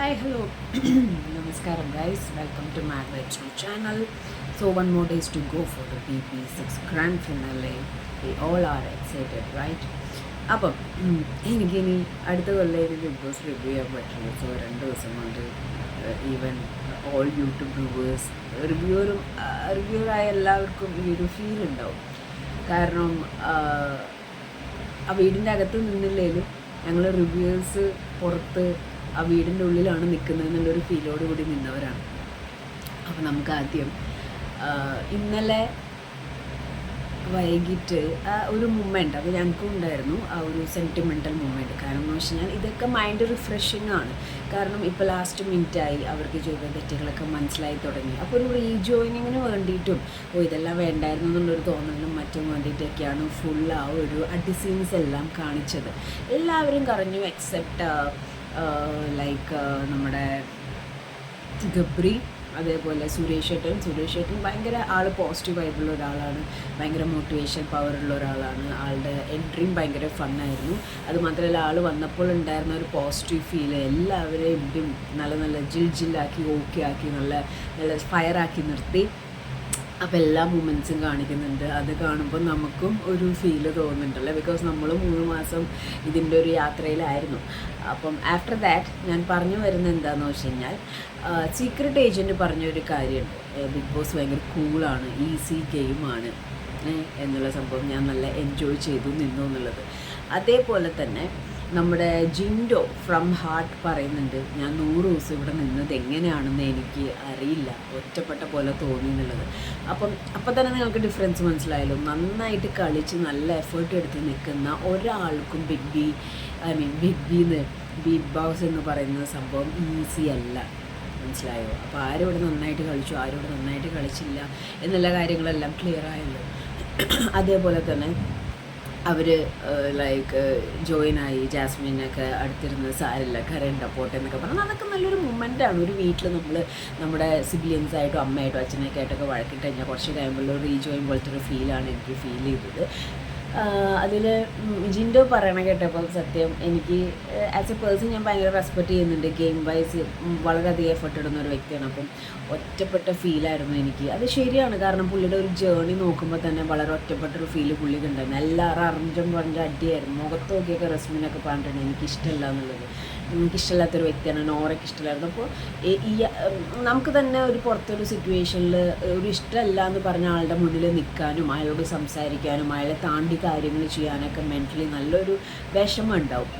Hi, hello. Namaskaram, guys. Welcome to Mad Retro channel. So, one more days to go for the BP6 grand finale. We all are excited right അപ്പം എനിക്കിനി അടുത്ത കൊല്ലം big boss review ചെയ്യാൻ പറ്റുള്ളൂ so രണ്ട് ദിവസം കൊണ്ട് even all YouTube reviewers റിവ്യൂവറും റിവ്യൂവറായ എല്ലാവർക്കും ഈ ഒരു ഫീൽ ഉണ്ടാവും കാരണം ആ, വീടിന്റെ അകത്ത് നിന്നില്ലേലും ഞങ്ങൾ റിവ്യൂവേഴ്സ് പുറത്ത് ആ വീടിന്റെ ഉള്ളിലാണ് നിൽക്കുന്നത് എന്നുള്ളൊരു ഫീലോട് കൂടി നിന്നവരാണ്. അപ്പോൾ നമുക്ക് ആദ്യം ഇന്നലെ വൈകിട്ട് ഒരു മൊമെന്റ് അത് ഞങ്ങൾക്കും ഉണ്ടായിരുന്നു ആ ഒരു സെന്റിമെന്റൽ മൂമെന്റ് കാരണം എന്ന് വെച്ച് കഴിഞ്ഞാൽ ഇതൊക്കെ മൈൻഡ് റിഫ്രഷിങ് ആണ്. കാരണം ഇപ്പോൾ ലാസ്റ്റ് മിനിറ്റായി അവർക്ക് ചെയ്ത തെറ്റുകളൊക്കെ മനസ്സിലായി തുടങ്ങി. അപ്പോൾ ഒരു റീജോയിനിങ്ങിന് വേണ്ടിയിട്ടും ഓ ഇതെല്ലാം വേണ്ടായിരുന്നു എന്നുള്ളൊരു തോന്നലിനും മറ്റും വേണ്ടിയിട്ടൊക്കെയാണ് ഫുൾ ആ ഒരു അഡിസീൻസ് എല്ലാം കാണിച്ചത്. എല്ലാവരും കറഞ്ഞു എക്സെപ്റ്റ് ലൈക്ക് നമ്മുടെ ഗബ്രി അതേപോലെ സുരേഷ് ഏട്ടൻ. സുരേഷ് ഏട്ടൻ ഭയങ്കര ആൾ പോസിറ്റീവ് ആയിട്ടുള്ള ഒരാളാണ്. ഭയങ്കര മോട്ടിവേഷൻ ഉള്ള ഒരാളാണ്. ആളുടെ എൻട്രിയും ഭയങ്കര ഫണ്ണായിരുന്നു അതുമാത്രമല്ല ആൾ വന്നപ്പോൾ ഉണ്ടായിരുന്ന ഒരു പോസിറ്റീവ് ഫീൽ എല്ലാവരെയും നല്ല നല്ല ജിൽ ജില്ലാക്കി ഓക്കെ ആക്കി നല്ല നല്ല ഫയറാക്കി നിർത്തി. അപ്പോൾ എല്ലാ മൂമെന്റ്സും കാണിക്കുന്നുണ്ട്. അത് കാണുമ്പോൾ നമുക്കും ഒരു ഫീൽ തോന്നുന്നുണ്ടല്ലേ? ബിക്കോസ് നമ്മൾ മൂന്ന് മാസം ഇതിന്റെ ഒരു യാത്രയിലായിരുന്നു. അപ്പം ആഫ്റ്റർ ദാറ്റ് ഞാൻ പറഞ്ഞു വരുന്നത് എന്താണെന്ന് വെച്ച് കഴിഞ്ഞാൽ സീക്രട്ട് ഏജന്റ് പറഞ്ഞൊരു കാര്യമുണ്ട്. ബിഗ് ബോസ് ഭയങ്കര കൂളാണ് ഈസി ഗെയിമാണ് എന്നുള്ള സംഭവം ഞാൻ നല്ല എൻജോയ് ചെയ്തു നിന്നു എന്നുള്ളത്. അതേപോലെ തന്നെ നമ്മുടെ ജിൻഡോ ഫ്രം ഹാർട്ട് പറയുന്നുണ്ട് ഞാൻ നൂറ് ദിവസം ഇവിടെ നിന്നത് എങ്ങനെയാണെന്ന് എനിക്ക് അറിയില്ല. ഒറ്റപ്പെട്ട പോലെ തോന്നി എന്നുള്ളത്. അപ്പം അപ്പം തന്നെ നിങ്ങൾക്ക് ഡിഫറൻസ് മനസ്സിലായല്ലോ. നന്നായിട്ട് കളിച്ച് നല്ല എഫേർട്ട് എടുത്ത് നിൽക്കുന്ന ഒരാൾക്കും big B I mean big bin Bigg Boss എന്ന് പറയുന്ന സംഭവം ഈസി അല്ല. മനസ്സിലായോ? അപ്പോൾ ആരോട് നന്നായിട്ട് കളിച്ചു ആരോട് നന്നായിട്ട് കളിച്ചില്ല. എന്നുള്ള കാര്യങ്ങളെല്ലാം ക്ലിയർ ആയല്ലോ. അതേപോലെ തന്നെ അവർ ലൈക്ക് ജോയിൻ ആയി ജാസ്മിനൊക്കെ അടുത്തിരുന്ന് സാരില്ല കരണ്ട പോട്ടെ എന്നൊക്കെ പറഞ്ഞാൽ അതൊക്കെ നല്ലൊരു ആണ്. ഒരു വീട്ടിൽ നമ്മൾ നമ്മുടെ സിബ്ലിയൻസ് ആയിട്ടും അമ്മയായിട്ടും അച്ഛനൊക്കെ ആയിട്ടൊക്കെ വഴക്കിട്ട് കഴിഞ്ഞാൽ കുറച്ച് കഴിയുമ്പോൾ റീജോയിൻ പോലത്തെ ഒരു ഫീലാണ് എനിക്ക് ഫീൽ ചെയ്തത്. അതിൽ ജിൻഡോ പറയണ കേട്ടപ്പോൾ സത്യം എനിക്ക് ആസ് എ പേഴ്സൺ ഞാൻ ഭയങ്കര റെസ്പെക്റ്റ് ചെയ്യുന്നുണ്ട്. ഗെയിം വൈസ് വളരെയധികം എഫർട്ട് ഇടുന്ന ഒരു വ്യക്തിയാണ്. അപ്പം ഒറ്റപ്പെട്ട ഫീലായിരുന്നു എനിക്ക്. അത് ശരിയാണ്. കാരണം പുള്ളിയുടെ ഒരു ജേണി നോക്കുമ്പോൾ തന്നെ വളരെ ഒറ്റപ്പെട്ട ഒരു ഫീൽ പുള്ളിക്ക് ഉണ്ടായിരുന്നു എല്ലാവരും അറിഞ്ഞും പറഞ്ഞ അടിയായിരുന്നു. മുഖത്ത് നോക്കിയൊക്കെ റെസ്മിനൊക്കെ പറഞ്ഞിട്ടുണ്ട്. എനിക്കിഷ്ടമല്ല എന്നുള്ളത്. എനിക്കിഷ്ടമില്ലാത്തൊരു വ്യക്തിയാണ് നോറയ്ക്ക് ഇഷ്ടമില്ലായിരുന്നു. അപ്പോൾ ഈ നമുക്ക് തന്നെ ഒരു പുറത്തൊരു സിറ്റുവേഷനിൽ ഒരു ഇഷ്ടമല്ല എന്ന് പറഞ്ഞ ആളുടെ മുന്നിൽ നിൽക്കാനും അയാളോട് സംസാരിക്കാനും അയാളെ താണ്ടി കാര്യങ്ങൾ ചെയ്യാനൊക്കെ മെന്റലി നല്ലൊരു വിഷമം ഉണ്ടാവും.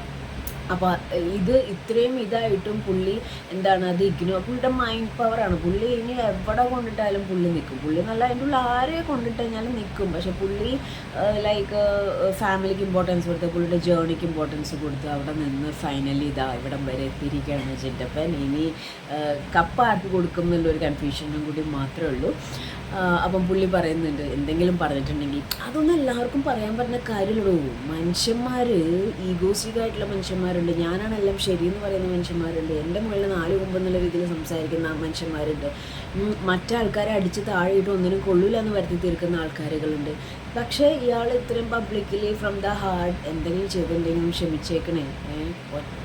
അപ്പോൾ ഇത് ഇത്രയും ഇതായിട്ടും പുള്ളി എന്താണ് അത് ഇഗ്നോ പുള്ളിയുടെ മൈൻഡ് പവറാണ് പുള്ളി ഇനി എവിടെ കൊണ്ടിട്ടാലും പുള്ളി നിൽക്കും പുള്ളി നല്ല അതിന്റെ ഉള്ള ആരെ കൊണ്ടിട്ട് കഴിഞ്ഞാലും നിൽക്കും പക്ഷെ പുള്ളി ലൈക്ക് ഫാമിലിക്ക് ഇമ്പോർട്ടൻസ് കൊടുത്ത് പുള്ളിയുടെ ജേർണിക്ക് ഇമ്പോർട്ടൻസ് കൊടുത്ത് അവിടെ നിന്ന് ഫൈനലി ഇതാ ഇവിടം വരെ എത്തിയിരിക്കുകയാണ്. ചെറ്റപ്പൻ ഇനി കപ്പ് ആർക്ക് കൊടുക്കും എന്നുള്ളൊരു കൺഫ്യൂഷനും കൂടി മാത്രമേ ഉള്ളൂ. അപ്പം പുള്ളി പറയുന്നുണ്ട് എന്തെങ്കിലും പറഞ്ഞിട്ടുണ്ടെങ്കിൽ. അതൊന്നും എല്ലാവർക്കും പറയാൻ പറ്റുന്ന കാര്യമുള്ളൂ മനുഷ്യന്മാർ ഈഗോസ്റ്റിക് ആയിട്ടുള്ള മനുഷ്യന്മാരുണ്ട്. ഞാനാണ് എല്ലാം ശരിയെന്ന് പറയുന്ന മനുഷ്യന്മാരുണ്ട്. എന്റെ മുകളിൽ നാല് കുമ്പ് എന്നുള്ള രീതിയിൽ സംസാരിക്കുന്ന മനുഷ്യന്മാരുണ്ട്. മറ്റാൾക്കാരെ അടിച്ച് താഴെയിട്ട് ഒന്നിനും കൊള്ളില്ല എന്ന് വരുത്തി തീർക്കുന്ന ആൾക്കാരുകളുണ്ട്. പക്ഷേ ഇയാൾ ഇത്രയും പബ്ലിക്കലി ഫ്രം ദ ഹാർട്ട് എന്തെങ്കിലും ചെയ്തിട്ടുണ്ടെങ്കിലും ക്ഷമിച്ചേക്കണേ.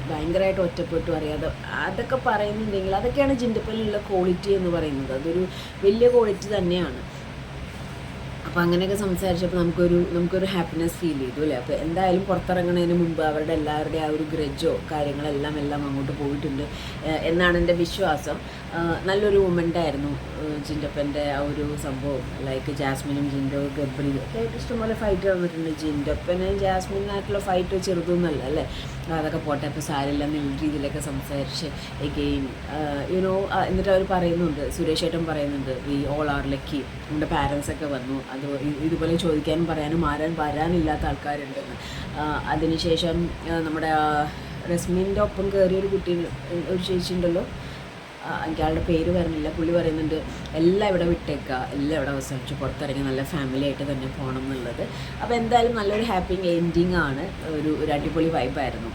ഭയങ്കരമായിട്ട് ഒറ്റപ്പെട്ടു. അറിയാതെ അതൊക്കെ പറയുന്നുണ്ടെങ്കിൽ അതൊക്കെയാണ് ജിൻഡപ്പലിലുള്ള ക്വാളിറ്റി എന്ന് പറയുന്നത്. അതൊരു വലിയ ക്വാളിറ്റി തന്നെയാണ്. അപ്പോൾ അങ്ങനെയൊക്കെ സംസാരിച്ചപ്പോൾ നമുക്കൊരു നമുക്കൊരു ഹാപ്പിനെസ് ഫീൽ ചെയ്തു അല്ലേ? അപ്പോൾ എന്തായാലും പുറത്തിറങ്ങുന്നതിന് മുമ്പ് അവരുടെ എല്ലാവരുടെയും ആ ഒരു ഗ്രജോ കാര്യങ്ങളെല്ലാം എല്ലാം അങ്ങോട്ട് പോയിട്ടുണ്ട് എന്നാണ് എന്റെ വിശ്വാസം. നല്ലൊരു മൂമെന്റ് ആയിരുന്നു ജിൻഡപ്പന്റെ ആ ഒരു സംഭവം. ലൈക്ക് ജാസ്മിനും ജിൻഡോ ഗബ്രിയും ഒക്കെ ആയിട്ട് ഇഷ്ടംപോലെ ഫൈറ്റ് വന്നിട്ടുണ്ട്. ജിൻഡപ്പന് ജാസ്മിനായിട്ടുള്ള ഫൈറ്റ് ചെറുതൊന്നുമല്ല അല്ലേ? അതൊക്കെ പോട്ടെ അപ്പോൾ സാരില്ല എന്നുള്ള രീതിയിലൊക്കെ സംസാരിച്ച് എഗെയിൻ യുനോ എന്നിട്ട് അവർ പറയുന്നുണ്ട് സുരേഷ് ഏട്ടൻ പറയുന്നുണ്ട് വി ഓൾ ആർ ലക്കി നമ്മുടെ പാരൻസ് ഒക്കെ വന്നു. അത് ഇതുപോലെ ചോദിക്കാനും പറയാനും ആരാൻ വരാനില്ലാത്ത ആൾക്കാരുണ്ടെന്ന്. അതിനുശേഷം നമ്മുടെ റസ്മിന്റെ ഒപ്പം കയറിയ ഒരു കുട്ടി ഒരു ചേച്ചി ഉണ്ടല്ലോ എനിക്ക് ആളുടെ പേര് വരുന്നില്ല പുള്ളി പറയുന്നുണ്ട് എല്ലാം ഇവിടെ വിട്ടേക്കുക എല്ലാം ഇവിടെ അവസാനിച്ച് പുറത്തിറങ്ങി നല്ല ഫാമിലി ആയിട്ട് തന്നെ പോകണം എന്നുള്ളത്. അപ്പോൾ എന്തായാലും നല്ലൊരു ഹാപ്പി എൻഡിങ് ആണ് ഒരു ഒരു അടിപൊളി വൈബായിരുന്നു